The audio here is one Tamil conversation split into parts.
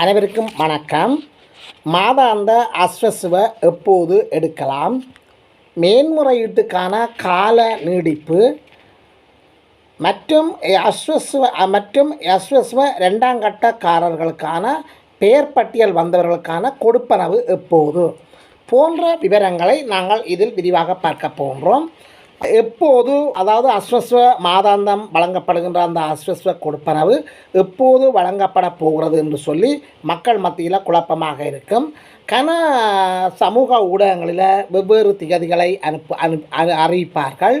அனைவருக்கும் வணக்கம். மாதாந்த அஸ்வசுவ எப்போது எடுக்கலாம்? மேன்முறையீட்டுக்கான கால நீடிப்பு மற்றும் அஸ்வசுவ மற்றும் அஸ்வசுவ ரெண்டாம் கட்டக்காரர்களுக்கான பெயர் பட்டியல் வந்தவர்களுக்கான கொடுப்பனவு எப்போது? போன்ற விவரங்களை நாங்கள் இதில் விரிவாக பார்க்க போன்றோம் எப்போது அதாவது அஸ்வஸ்வ மாதாந்தம் வழங்கப்படுகின்ற அந்த அஸ்வஸ்வ கொடுப்பனவு எப்போது வழங்கப்பட போகிறது என்று சொல்லி மக்கள் மத்தியில் குழப்பமாக இருக்கும். கன சமூக ஊடகங்களில் வெவ்வேறு திகதிகளை அனுப்பு அனு அறிவிப்பார்கள்.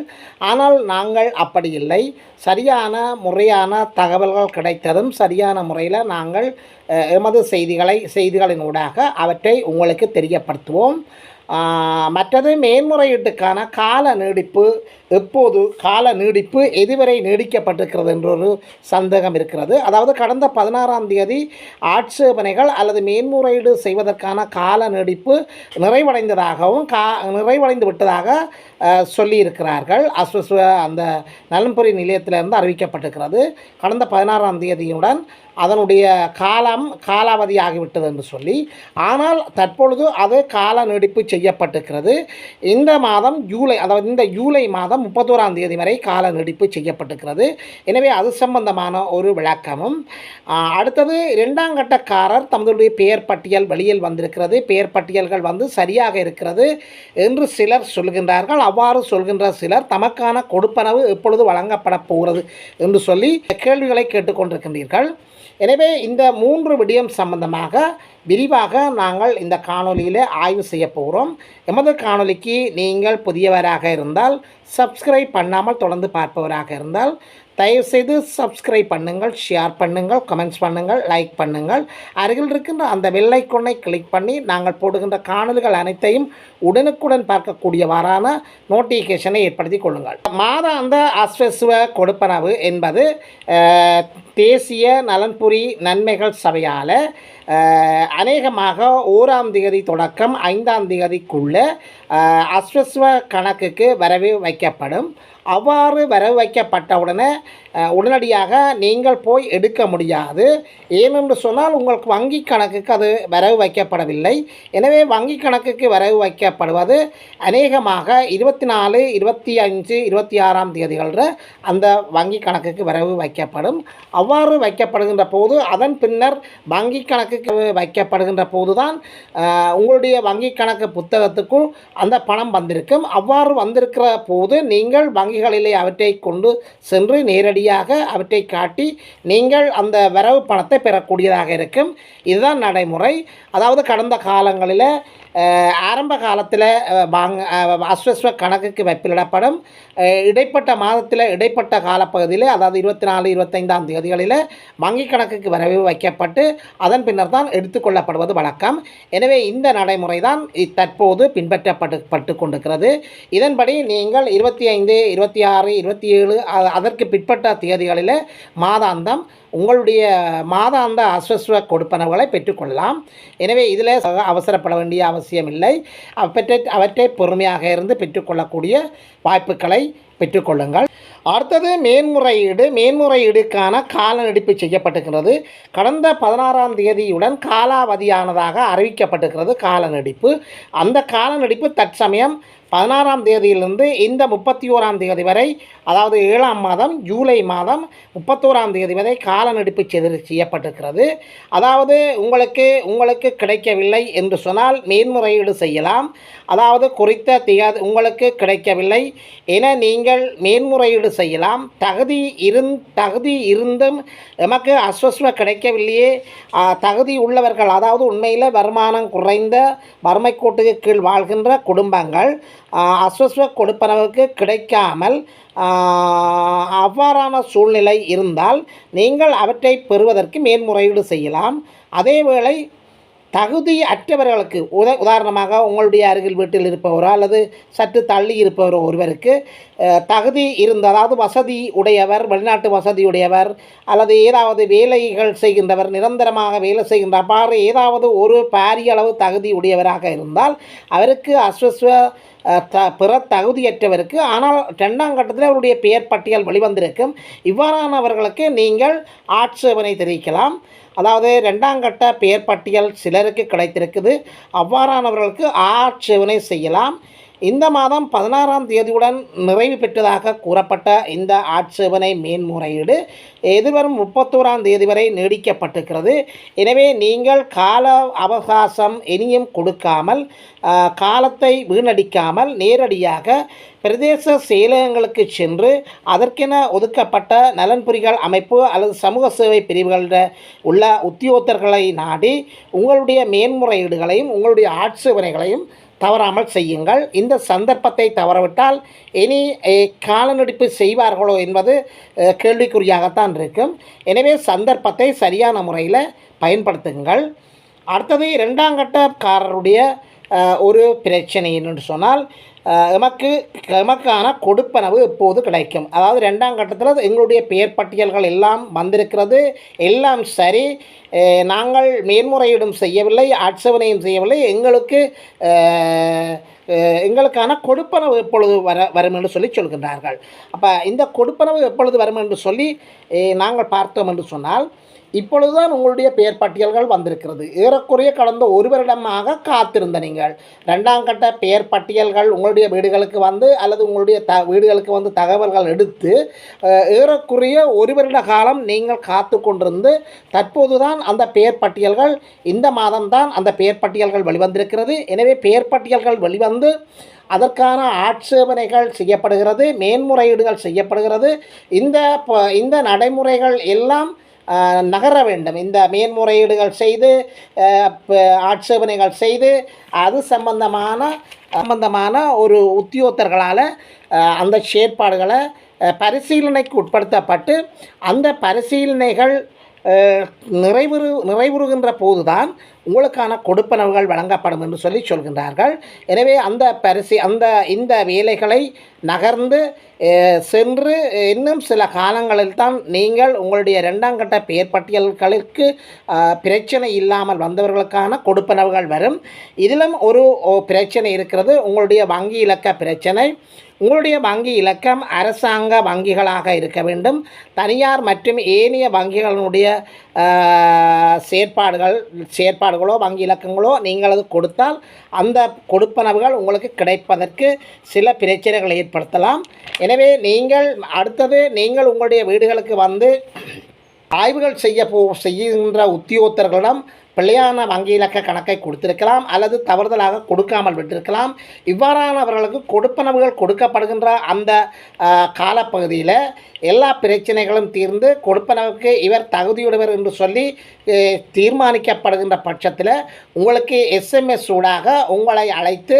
ஆனால் நாங்கள் அப்படி இல்லை. சரியான முறையான தகவல்கள் கிடைத்ததும் சரியான முறையில் நாங்கள் எமது செய்திகளை செய்திகளின் ஊடாக அவற்றை உங்களுக்கு தெரியப்படுத்துவோம். மற்றது மேன்முறையீட்டுக்கான கால நீடிப்பு எப்போது கால நீடிப்பு எதுவரை நீடிக்கப்பட்டிருக்கிறது என்ற ஒரு சந்தேகம் இருக்கிறது. அதாவது கடந்த பதினாறாம் தேதி ஆட்சேபனைகள் அல்லது மேன்முறையீடு செய்வதற்கான கால நீடிப்பு நிறைவடைந்ததாகவும் கா நிறைவடைந்து விட்டதாக சொல்லியிருக்கிறார்கள். அஸ்வஸ்வ அந்த நலன்புரி நிலையத்திலிருந்து அறிவிக்கப்பட்டிருக்கிறது. கடந்த பதினாறாம் தேதியுடன் அதனுடைய காலம் காலாவதியாகிவிட்டது என்று சொல்லி. ஆனால் தற்பொழுது அது கால நீடிப்பு செய்யப்பட்டிருக்கிறது. இந்த மாதம் ஜூலை அதாவது இந்த ஜூலை மாதம் முப்பத்தோராம் தேதி வரை கால நீடிப்பு செய்யப்பட்டிருக்கிறது. எனவே அது சம்பந்தமான ஒரு விளக்கமும். அடுத்தது இரண்டாம் கட்டக்காரர் தமதுடைய பெயர் பட்டியல் வெளியில் வந்திருக்கிறது. பெயர் பட்டியல்கள் வந்து சரியாக இருக்கிறது என்று சிலர் சொல்கின்றார்கள். அவ்வாறு சொல்கின்ற சிலர் தமக்கான கொடுப்பனவு எப்பொழுது வழங்கப்பட போகிறது என்று சொல்லி கேள்விகளை கேட்டுக்கொண்டிருக்கின்றீர்கள். எனவே இந்த மூன்று விடயம் சம்பந்தமாக விரிவாக நாங்கள் இந்த காணொலியில் ஆய்வு செய்ய போகிறோம். எமது காணொலிக்கு நீங்கள் புதியவராக இருந்தால் சப்ஸ்கிரைப் பண்ணாமல் தொடர்ந்து பார்ப்பவராக இருந்தால் தயவுசெய்து சப்ஸ்கிரைப் பண்ணுங்கள் ஷேர் பண்ணுங்கள் கமெண்ட்ஸ் பண்ணுங்கள் லைக் பண்ணுங்கள். அருகில் இருக்கின்ற அந்த வெள்ளைக்கொன்னை கிளிக் பண்ணி நாங்கள் போடுகின்ற காணொலிகள் அனைத்தையும் உடனுக்குடன் பார்க்கக்கூடியவாறான நோட்டிஃபிகேஷனை ஏற்படுத்தி கொள்ளுங்கள். மாதாந்த அஸ்வஸ்வ கொடுப்பனவு என்பது தேசிய நலன்புரி நன்மைகள் சபையால் அநேகமாக ஓராம் திகதி தொடக்கம் ஐந்தாம் தேதிக்குள்ள அஸ்வஸ்வ கணக்குக்கு வரவே வைக்கப்படும். அவ்வாறு வர வைக்கப்பட்டவுடனே உடனடியாக நீங்கள் போய் எடுக்க முடியாது. ஏனென்று சொன்னால் உங்களுக்கு வங்கி கணக்குக்கு அது வரவு வைக்கப்படவில்லை எனவே வங்கி கணக்குக்கு வரவு வைக்கப்படுவது அநேகமாக இருபத்தி நாலு இருபத்தி அஞ்சு இருபத்தி ஆறாம் தேதிகளில் அந்த வங்கி கணக்குக்கு வரவு வைக்கப்படும் அவ்வாறு வைக்கப்படுகின்ற போது அதன் பின்னர் வங்கி கணக்குக்கு வைக்கப்படுகின்ற போதுதான் உங்களுடைய வங்கி கணக்கு புத்தகத்துக்குள் அந்த பணம் வந்திருக்கும். அவ்வாறு வந்திருக்கிற போது நீங்கள் வங்கி வங்கிகளிலே அவற்றை கொண்டு சென்று நேரடியாக அவற்றை காட்டி நீங்கள் அந்த வரவு பணத்தை பெறக்கூடியதாக இருக்கும். இதுதான் நடைமுறை. அதாவது கடந்த காலங்களில் ஆரம்ப காலத்தில் வாங்க அஸ்வஸ்வ கணக்குக்கு வைப்பிலிடப்படும். இடைப்பட்ட மாதத்தில் இடைப்பட்ட காலப்பகுதியில் அதாவது இருபத்தி நாலு இருபத்தைந்தாம் தேதிகளில் வங்கி கணக்குக்கு வரவு வைக்கப்பட்டு அதன் பின்னர் தான் எடுத்துக்கொள்ளப்படுவது வழக்கம். எனவே இந்த நடைமுறை தான் தற்போது பின்பற்றப்பட்டு பட்டு கொண்டிருக்கிறது. இதன்படி நீங்கள் இருபத்தி ஐந்து இருபத்தி இருபத்தி ஆறு இருபத்தி ஏழு அதற்கு பிற்பட்ட தேதிகளில் மாதாந்தம் உங்களுடைய மாதாந்த அஸ்வஸ்வ கொடுப்பனவுகளை பெற்றுக்கொள்ளலாம். எனவே இதில் அவசரப்பட வேண்டிய அவசியம் இல்லை அவற்றை அவற்றை பொறுமையாக இருந்து பெற்றுக்கொள்ளக்கூடிய வாய்ப்புகளை பெற்றுக்கொள்ளுங்கள். அடுத்தது மேன்முறையீடு. மேன்முறையீடுக்கான கால நீடிப்பு செய்யப்பட்டிருக்கிறது. கடந்த பதினாறாம் தேதியுடன் காலாவதியானதாக அறிவிக்கப்பட்டிருக்கிறது கால நீடிப்பு அந்த கால நீடிப்பு தற்சமயம் பதினாறாம் தேதியிலிருந்து இந்த முப்பத்தி ஓராம் தேதி வரை அதாவது ஏழாம் மாதம் ஜூலை மாதம் முப்பத்தோராம் தேதி வரை கால நீடிப்பு செய்து செய்யப்பட்டிருக்கிறது. அதாவது உங்களுக்கு உங்களுக்கு கிடைக்கவில்லை என்று சொன்னால் மேன்முறையீடு செய்யலாம். அதாவது குறித்த திகதி உங்களுக்கு கிடைக்கவில்லை என நீங்கள் மேன்முறையீடு செய்யலாம். தகுதி இருந் தகுதி இருந்தும் எமக்கு அஸ்வஸ்வ கிடைக்கவில்லையே. தகுதி உள்ளவர்கள் அதாவது உண்மையில் வருமானம் குறைந்த வறுமைக்கோட்டுக்கு கீழ் வாழ்கின்ற குடும்பங்கள் அஸ்வஸ்வ கொடுப்பனவுக்கு கிடைக்காமல் அவ்வாறான சூழ்நிலை இருந்தால் நீங்கள் அவற்றை பெறுவதற்கு மேன்முறையீடு செய்யலாம். அதேவேளை தகுதி அற்றவர்களுக்கு உத உதாரணமாக உங்களுடைய அருகில் வீட்டில் இருப்பவரோ அல்லது சற்று தள்ளி இருப்பவரோ ஒருவருக்கு தகுதி இருந்த அதாவது வசதி உடையவர் வெளிநாட்டு வசதி உடையவர் அல்லது ஏதாவது வேலைகள் செய்கின்றவர் நிரந்தரமாக வேலை செய்கின்ற அவ்வாறு ஏதாவது ஒரு பாரிய அளவு தகுதி உடையவராக இருந்தால் அவருக்கு அஸ்வஸ்வ த பிற தகுதியற்றவருக்கு ஆனால் ரெண்டாம் கட்டத்தில் அவருடைய பெயர் பட்டியல் வெளிவந்திருக்கும். இவ்வாறானவர்களுக்கு நீங்கள் ஆட்சேபனை தெரிவிக்கலாம். அதாவது ரெண்டாம் கட்ட பெயர் பட்டியல் சிலருக்கு கிடைத்திருக்குது. அவ்வாறானவர்களுக்கு ஆட்சேபனை செய்யலாம். இந்த மாதம் பதினாறாம் தேதியுடன் நிறைவு பெற்றதாக கூறப்பட்ட இந்த ஆட்சேபனை மேன்முறையீடு எதிர்வரும் முப்பத்தோராம் தேதி வரை நீடிக்கப்பட்டிருக்கிறது. எனவே நீங்கள் கால அவகாசம் இனியும் கொடுக்காமல் காலத்தை வீணடிக்காமல் நேரடியாக பிரதேச செயலகங்களுக்கு சென்று அதற்கென ஒதுக்கப்பட்ட நலன்புரிகள் அமைப்பு அல்லது சமூக சேவை பிரிவுகளில் உள்ள உத்தியோகத்தர்களை நாடி உங்களுடைய மேன்முறையீடுகளையும் உங்களுடைய ஆட்சேபனைகளையும் தவறாமல் செய்யுங்கள். இந்த சந்தர்ப்பத்தை தவறவிட்டால் இனி காலநடிப்பு செய்வார்களோ என்பது கேள்விக்குறியாகத்தான் இருக்கும். எனவே சந்தர்ப்பத்தை சரியான முறையில் பயன்படுத்துங்கள். அடுத்தது இரண்டாம் கட்டக்காரருடைய ஒரு பிரச்சனை என்று சொன்னால் எமக்கு எமக்கான கொடுப்பனவு எப்போது கிடைக்கும்? அதாவது ரெண்டாம் கட்டத்தில் எங்களுடைய பெயர் பட்டியல்கள் எல்லாம் வந்திருக்கிறது எல்லாம் சரி. நாங்கள் மேன்முறையீடும் செய்யவில்லை ஆட்சேபனையும் செய்யவில்லை. எங்களுக்கு எங்களுக்கான கொடுப்பனவு எப்பொழுது வர வரும் என்று சொல்லி சொல்கின்றார்கள். அப்போ இந்த கொடுப்பனவு எப்பொழுது வரும் என்று சொல்லி நாங்கள் பார்த்தோம் என்று சொன்னால் இப்பொழுதுதான் உங்களுடைய பெயர் பட்டியல்கள் வந்திருக்கிறது. ஏறக்குறைய கடந்த ஒரு வருடமாக காத்திருந்த நீங்கள். ரெண்டாம் கட்ட பெயர் பட்டியல்கள் உங்களுடைய வீடுகளுக்கு வந்து அல்லது உங்களுடைய த வீடுகளுக்கு வந்து தகவல்கள் எடுத்து ஏறக்குறைய ஒரு வருட காலம் நீங்கள் காத்து கொண்டிருந்து தற்போது தான் அந்த பெயர் பட்டியல்கள் இந்த மாதம்தான் அந்த பெயர் பட்டியல்கள் வெளிவந்திருக்கிறது. எனவே பெயர் பட்டியல்கள் வெளிவந்து அதற்கான ஆட்சேபனைகள் செய்யப்படுகிறது மேன்முறையீடுகள் செய்யப்படுகிறது. இந்த ப- இந்த நடைமுறைகள் எல்லாம் நகர வேண்டும். இந்த மேன்முறையீடுகள் செய்து ஆட்சேபனைகள் செய்து அது சம்பந்தமான சம்பந்தமான ஒரு உத்தியோகத்தர்களால் அந்த செயற்பாடுகளை பரிசீலனைக்கு உட்படுத்தப்பட்டு அந்த பரிசீலனைகள் நிறைவுறு நிறைவுறுகின்ற போதுதான் உங்களுக்கான கொடுப்பனவுகள் வழங்கப்படும் என்று சொல்லி சொல்கின்றார்கள். எனவே அந்த பரிசு அந்த இந்த வேலைகளை நகர்ந்து சென்று இன்னும் சில காலங்களில் தான் நீங்கள் உங்களுடைய இரண்டாம் கட்ட பெயர் பட்டியல்களுக்கு பிரச்சனை இல்லாமல் வந்தவர்களுக்கான கொடுப்பனவுகள் வரும். இதிலும் ஒரு ஓ- பிரச்சனை இருக்கிறது. உங்களுடைய வங்கி இலக்க பிரச்சனை. உங்களுடைய வங்கி இலக்கம் அரசாங்க வங்கிகளாக இருக்க வேண்டும். தனியார் மற்றும் ஏனைய வங்கிகளினுடைய செயற்பாடுகள் செயற்பாடுகளோ வங்கி இலக்கங்களோ நீங்கள் அது கொடுத்தால் அந்த கொடுப்பனவுகள் உங்களுக்கு கிடைப்பதற்கு சில பிரச்சனைகளை ஏற்படுத்தலாம். எனவே நீங்கள் அடுத்தது நீங்கள் உங்களுடைய வீடுகளுக்கு வந்து ஆய்வுகள் செய்ய போ செய்கின்ற உத்தியோகத்தர்களிடம் பிள்ளையான வங்கி இலக்க கணக்கை கொடுத்திருக்கலாம் அல்லது தவறுதலாக கொடுக்காமல் விட்டிருக்கலாம். இவ்வாறானவர்களுக்கு கொடுப்பனவுகள் கொடுக்கப்படுகின்ற அந்த காலப்பகுதியில் எல்லா பிரச்சனைகளும் தீர்ந்து கொடுப்பனவுக்கு இவர் தகுதியுடையவர் என்று சொல்லி தீர்மானிக்கப்படுகின்ற பட்சத்தில் உங்களுக்கு எஸ்எம்எஸ் ஊடாக உங்களை அழைத்து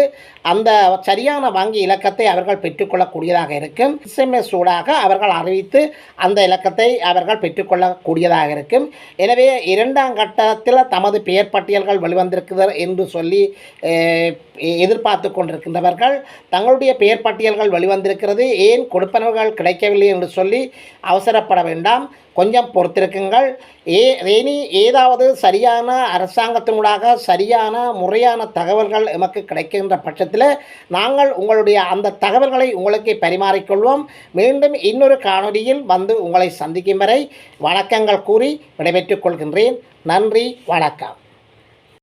அந்த சரியான வங்கி இலக்கத்தை அவர்கள் பெற்றுக்கொள்ளக்கூடியதாக இருக்கும். எஸ்எம்எஸ் ஊடாக அவர்கள் அறிவித்து அந்த இலக்கத்தை அவர்கள் பெற்றுக்கொள்ளக்கூடியதாக இருக்கும். எனவே இரண்டாம் கட்டத்தில் தமது பெயர் பட்டியல்கள் வெளிவந்திருக்கிறது என்று சொல்லி எதிர்பார்த்து கொண்டிருக்கின்றவர்கள் தங்களுடைய பெயர் பட்டியல்கள் வெளிவந்திருக்கிறது. ஏன் கொடுப்பனவுகள் கிடைக்கவில்லை என்று சொல்லி அவசரப்பட வேண்டாம். கொஞ்சம் பொறுத்திருக்குங்கள். ஏ இனி ஏதாவது சரியான அரசாங்கத்தினூடாக சரியான முறையான தகவல்கள் எமக்கு கிடைக்கின்ற பட்சத்தில் நாங்கள் உங்களுடைய அந்த தகவல்களை உங்களுக்கு பரிமாறிக்கொள்வோம். மீண்டும் இன்னொரு காணொலியில் வந்து உங்களை சந்திக்கும் வரை வணக்கங்கள் கூறி விடைபெற்றுக் கொள்கின்றேன். நன்றி வணக்கம்.